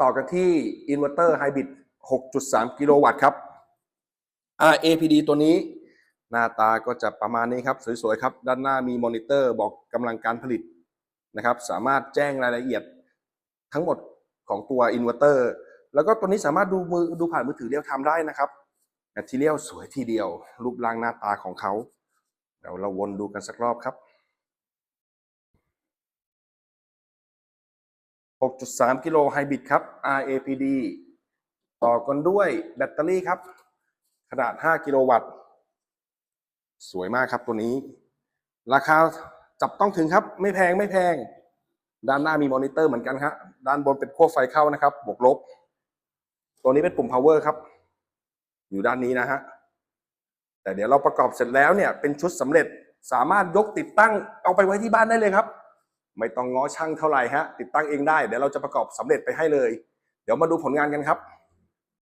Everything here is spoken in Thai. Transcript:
ต่อกันที่อินเวอร์เตอร์ไฮบริด6.3 กิโลวัตต์ครับ RAPD ตัวนี้ หน้าตาก็จะประมาณนี้ครับ สวยๆครับ ด้านหน้ามีมอนิเตอร์บอกกำลังการผลิตนะครับ สามารถแจ้งรายละเอียดทั้งหมดของตัวอินเวอร์เตอร์แล้วก็ตัวนี้สามารถดูมือดูผ่านมือถือเรียลไทม์ได้นะครับแมทเทียลสวยทีเดียว รูปร่างหน้าตาของเขาเดี๋ยวเราวนดูกันสักรอบครับ 6.3 กิโลไฮบริดครับ RAPD ต่อกันด้วยแบตเตอรี่ครับ ขนาด 5 กิโลวัตต์ สวยมากครับตัวนี้ ราคาจับต้องถึงครับ ไม่แพงไม่แพง ด้านหน้ามีมอนิเตอร์เหมือนกันครับด้านบนเป็นขั้วไฟเข้านะครับ บวกลบ ตัวนี้เป็นปุ่ม power ครับ อยู่ด้านนี้นะฮะ แต่เดี๋ยวเราประกอบเสร็จแล้วเนี่ย เป็นชุดสำเร็จ สามารถยกติดตั้งเอาไปไว้ที่บ้านได้เลยครับ ไม่ต้องง้อช่างเท่าไหร่ฮะติดตั้งเองได้เดี๋ยวเราจะประกอบสำเร็จไปให้เลย เดี๋ยวมาดูผลงานกันครับ